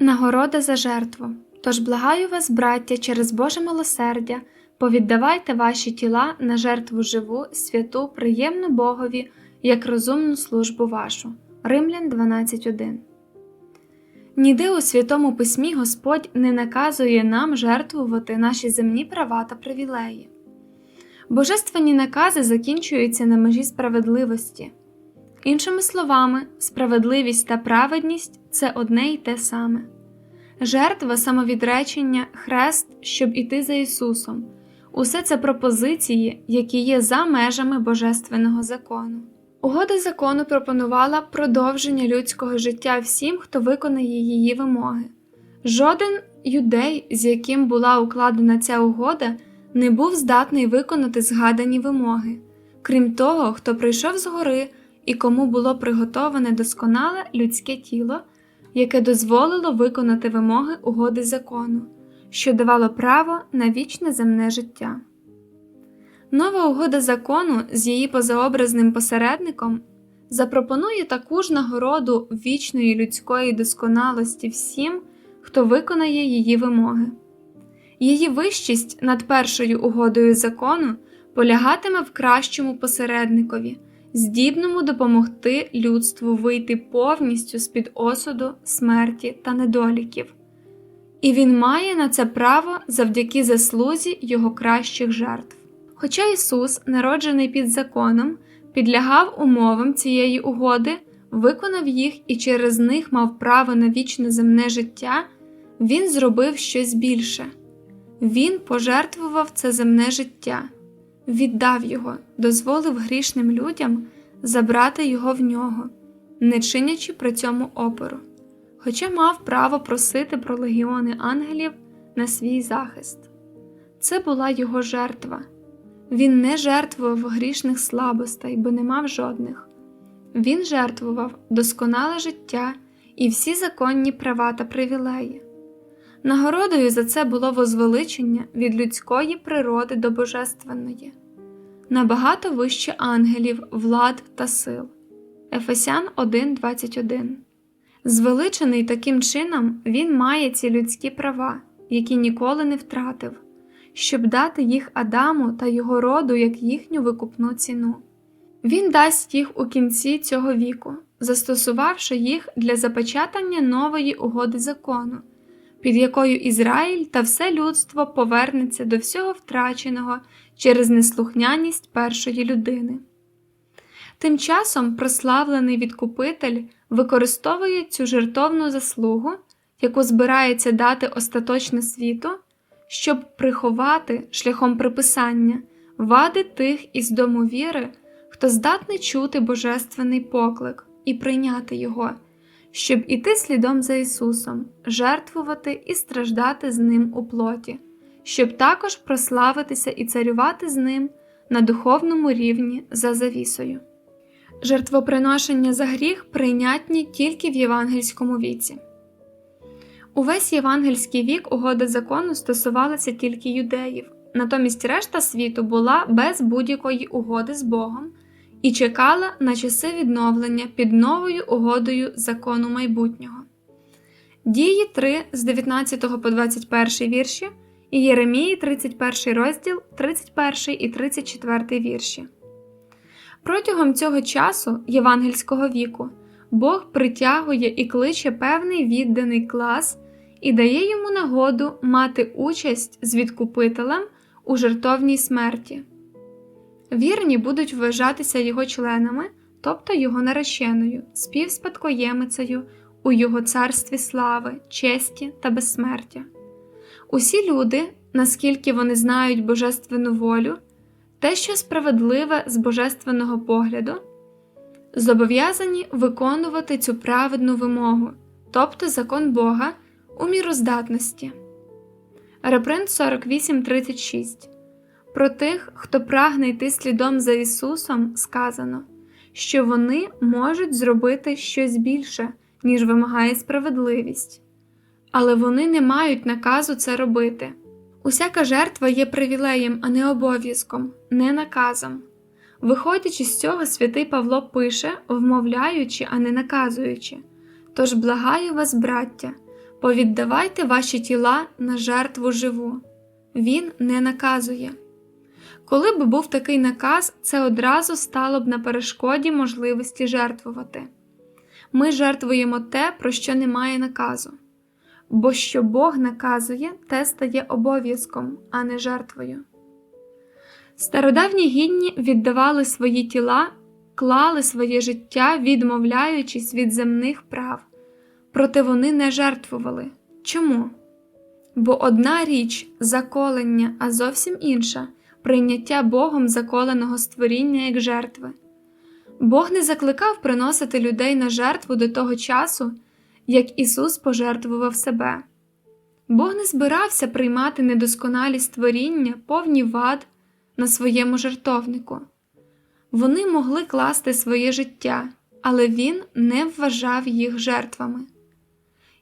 Нагорода за жертву. Тож благаю вас, браття, через Боже милосердя, повіддавайте ваші тіла на жертву живу, святу, приємну Богові, як розумну службу вашу. Римлян 12.1 Ніде у Святому Письмі Господь не наказує нам жертвувати наші земні права та привілеї. Божественні накази закінчуються на межі справедливості. Іншими словами, справедливість та праведність це одне й те саме. Жертва, самовідречення, хрест, щоб іти за Ісусом усе це пропозиції, які є за межами Божественного закону. Угода закону пропонувала продовження людського життя всім, хто виконає її вимоги. Жоден юдей, з яким була укладена ця угода, не був здатний виконати згадані вимоги, крім того, хто прийшов з гори і кому було приготоване досконале людське тіло, яке дозволило виконати вимоги угоди закону, що давало право на вічне земне життя. Нова угода закону з її позаобразним посередником запропонує таку ж нагороду вічної людської досконалості всім, хто виконає її вимоги. Її вищість над першою угодою закону полягатиме в кращому посередникові, здібному допомогти людству вийти повністю з під осуду, смерті та недоліків. І він має на це право завдяки заслузі його кращих жертв. Хоча Ісус, народжений під законом, підлягав умовам цієї угоди, виконав їх і через них мав право на вічне земне життя, Він зробив щось більше. Він пожертвував це земне життя, віддав його, дозволив грішним людям забрати його в нього, не чинячи при цьому опору, хоча мав право просити про легіони ангелів на свій захист. Це була його жертва. Він не жертвував грішних слабостей, бо не мав жодних. Він жертвував досконале життя і всі законні права та привілеї. Нагородою за це було возвеличення від людської природи до божественної, набагато вище ангелів, влад та сил. Ефесян 1.21 Звеличений таким чином, він має ці людські права, які ніколи не втратив щоб дати їх Адаму та його роду як їхню викупну ціну. Він дасть їх у кінці цього віку, застосувавши їх для запечатання нової угоди закону, під якою Ізраїль та все людство повернеться до всього втраченого через неслухняність першої людини. Тим часом прославлений відкупитель використовує цю жертовну заслугу, яку збирається дати остаточне світу щоб приховати шляхом приписання вади тих із дому віри, хто здатний чути божественний поклик і прийняти його, щоб іти слідом за Ісусом, жертвувати і страждати з Ним у плоті, щоб також прославитися і царювати з Ним на духовному рівні за завісою. Жертвоприношення за гріх прийнятні тільки в євангельському віці. Увесь євангельський вік угода закону стосувалася тільки юдеїв, натомість решта світу була без будь-якої угоди з Богом і чекала на часи відновлення під новою угодою закону майбутнього. Дії 3 з 19 по 21 вірші і Єремії 31 розділ, 31 і 34 вірші. Протягом цього часу євангельського віку Бог притягує і кличе певний відданий клас і дає йому нагоду мати участь з відкупителем у жертовній смерті. Вірні будуть вважатися його членами, тобто його нареченою, співспадкоємицею у його царстві слави, честі та безсмертя. Усі люди, наскільки вони знають божественну волю, те, що справедливе з божественного погляду, зобов'язані виконувати цю праведну вимогу, тобто закон Бога у міроздатності. Репринт 48.36 Про тих, хто прагне йти слідом за Ісусом, сказано, що вони можуть зробити щось більше, ніж вимагає справедливість, але вони не мають наказу це робити. Усяка жертва є привілеєм, а не обов'язком, не наказом. Виходячи з цього, святий Павло пише, вмовляючи, а не наказуючи. Тож благаю вас, браття, Повіддавайте ваші тіла на жертву живу. Він не наказує. Коли б був такий наказ, це одразу стало б на перешкоді можливості жертвувати. Ми жертвуємо те, про що немає наказу. Бо що Бог наказує, те стає обов'язком, а не жертвою. Стародавні гідні віддавали свої тіла, клали своє життя, відмовляючись від земних прав, проте вони не жертвували. Чому? Бо одна річ заколення, а зовсім інша прийняття Богом заколеного створіння як жертви. Бог не закликав приносити людей на жертву до того часу, як Ісус пожертвував себе. Бог не збирався приймати недосконалі створіння, повні вад на своєму жертовнику. Вони могли класти своє життя, але Він не вважав їх жертвами.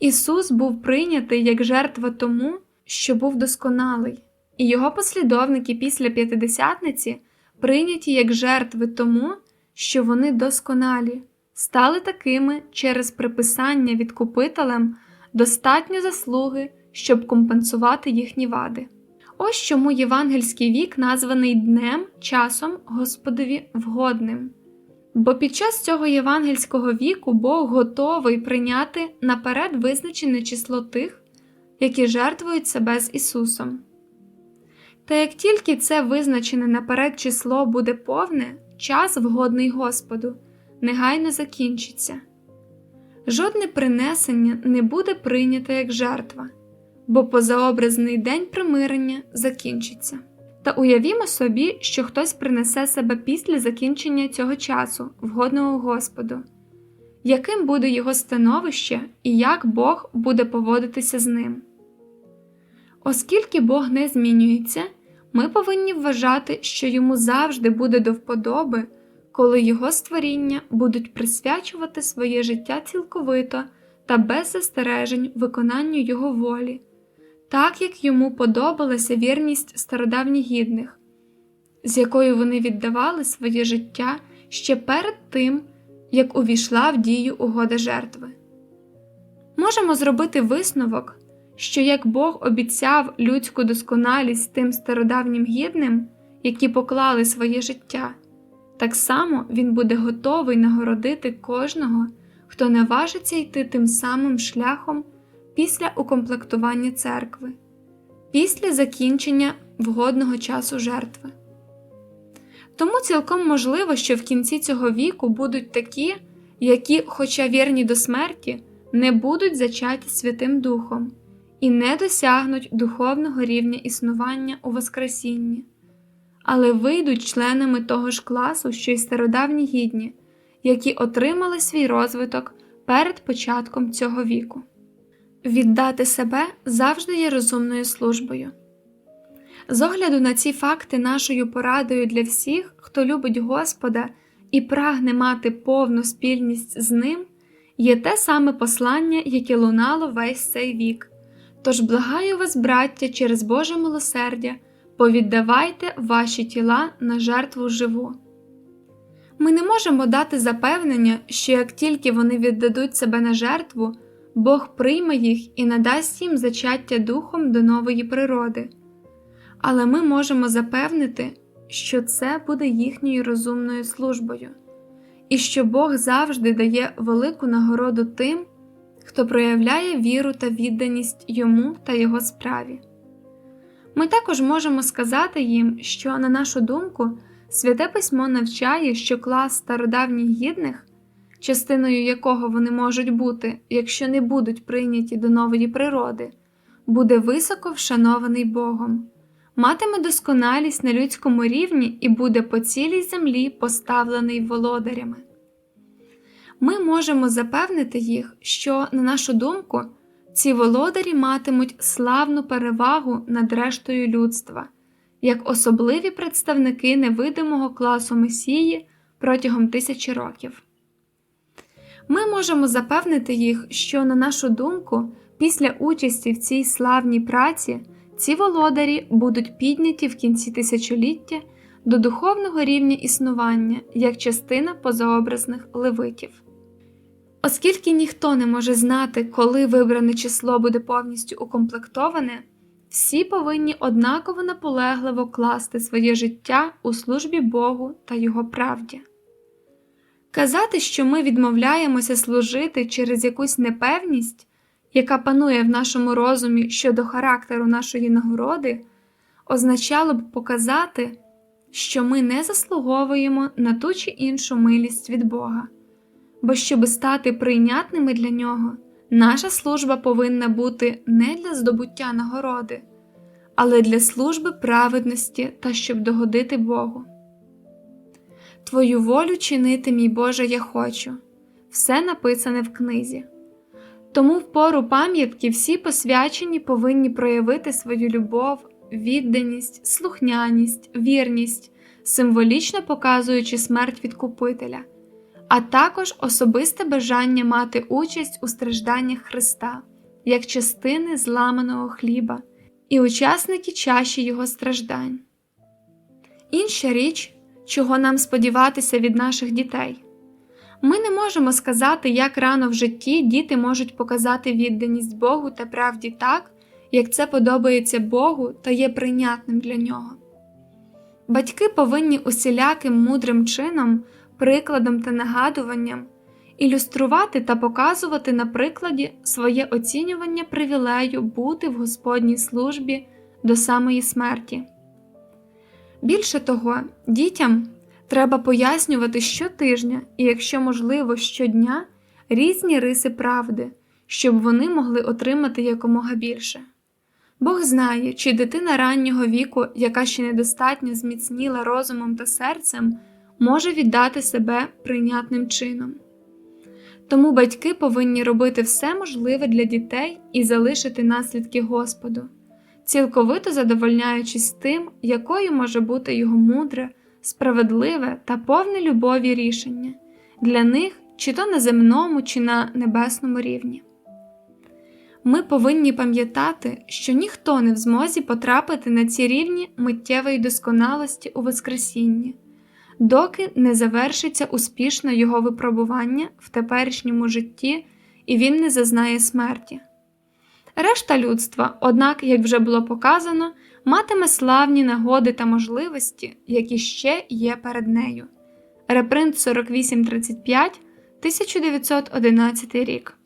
Ісус був прийнятий як жертва тому, що був досконалий, і його послідовники після п'ятидесятниці прийняті як жертви тому, що вони досконалі, стали такими через приписання відкупителем достатньо заслуги, щоб компенсувати їхні вади. Ось чому євангельський вік названий днем, часом Господові вгодним. Бо під час цього євангельського віку Бог готовий прийняти наперед визначене число тих, які жертвують себе з Ісусом. Та як тільки це визначене наперед число буде повне, час вгодний Господу, негайно закінчиться. Жодне принесення не буде прийнято як жертва, бо позаобразний день примирення закінчиться. Та уявімо собі, що хтось принесе себе після закінчення цього часу, вгодного Господу, яким буде його становище і як Бог буде поводитися з ним. Оскільки Бог не змінюється, ми повинні вважати, що йому завжди буде до вподоби, коли його створіння будуть присвячувати своє життя цілковито та без застережень виконанню його волі так як йому подобалася вірність стародавніх гідних, з якою вони віддавали своє життя ще перед тим, як увійшла в дію угода жертви. Можемо зробити висновок, що як Бог обіцяв людську досконалість тим стародавнім гідним, які поклали своє життя, так само Він буде готовий нагородити кожного, хто наважиться йти тим самим шляхом після укомплектування церкви, після закінчення вгодного часу жертви. Тому цілком можливо, що в кінці цього віку будуть такі, які, хоча вірні до смерті, не будуть зачаті Святим Духом і не досягнуть духовного рівня існування у Воскресінні, але вийдуть членами того ж класу, що й стародавні гідні, які отримали свій розвиток перед початком цього віку. Віддати себе завжди є розумною службою. З огляду на ці факти нашою порадою для всіх, хто любить Господа і прагне мати повну спільність з ним, є те саме послання, яке лунало весь цей вік. Тож благаю вас, браття, через Боже милосердя, повіддавайте ваші тіла на жертву живу. Ми не можемо дати запевнення, що як тільки вони віддадуть себе на жертву, Бог прийме їх і надасть їм зачаття духом до нової природи, але ми можемо запевнити, що це буде їхньою розумною службою, і що Бог завжди дає велику нагороду тим, хто проявляє віру та відданість йому та його справі. Ми також можемо сказати їм, що, на нашу думку, Святе Письмо навчає, що клас стародавніх гідних частиною якого вони можуть бути, якщо не будуть прийняті до нової природи, буде високо вшанований Богом, матиме досконалість на людському рівні і буде по цілій землі поставлений володарями. Ми можемо запевнити їх, що, на нашу думку, ці володарі матимуть славну перевагу над рештою людства, як особливі представники невидимого класу Месії протягом тисячі років. Ми можемо запевнити їх, що, на нашу думку, після участі в цій славній праці ці володарі будуть підняті в кінці тисячоліття до духовного рівня існування як частина позаобразних левитів. Оскільки ніхто не може знати, коли вибране число буде повністю укомплектоване, всі повинні однаково наполегливо класти своє життя у службі Богу та Його правді. Казати, що ми відмовляємося служити через якусь непевність, яка панує в нашому розумі щодо характеру нашої нагороди, означало б показати, що ми не заслуговуємо на ту чи іншу милість від Бога, бо щоби стати прийнятними для нього, наша служба повинна бути не для здобуття нагороди, але для служби праведності та щоб догодити Богу. Твою волю чинити, мій Боже, я хочу. Все написане в книзі. Тому в пору пам'ятки всі посвячені повинні проявити свою любов, відданість, слухняність, вірність, символічно показуючи смерть відкупителя, а також особисте бажання мати участь у стражданнях Христа, як частини зламаного хліба і учасники чаші Його страждань. Інша річ, чого нам сподіватися від наших дітей. Ми не можемо сказати, як рано в житті діти можуть показати відданість Богу та правді так, як це подобається Богу та є прийнятним для нього. Батьки повинні усіляким мудрим чином, прикладом та нагадуванням ілюструвати та показувати на прикладі своє оцінювання привілею бути в Господній службі до самої смерті. Більше того, дітям треба пояснювати щотижня і, якщо можливо, щодня різні риси правди, щоб вони могли отримати якомога більше. Бог знає, чи дитина раннього віку, яка ще недостатньо зміцніла розумом та серцем, може віддати себе прийнятним чином. Тому батьки повинні робити все можливе для дітей і залишити наслідки Господу, цілковито задовольняючись тим, якою може бути його мудре, справедливе та повне любові рішення для них чи то на земному, чи на небесному рівні. Ми повинні пам'ятати, що ніхто не в змозі потрапити на ці рівні миттєвої досконалості у Воскресінні, доки не завершиться успішно його випробування в теперішньому житті і він не зазнає смерті. Решта людства, однак, як вже було показано, матиме славні нагоди та можливості, які ще є перед нею. Репринт 4835 1911 рік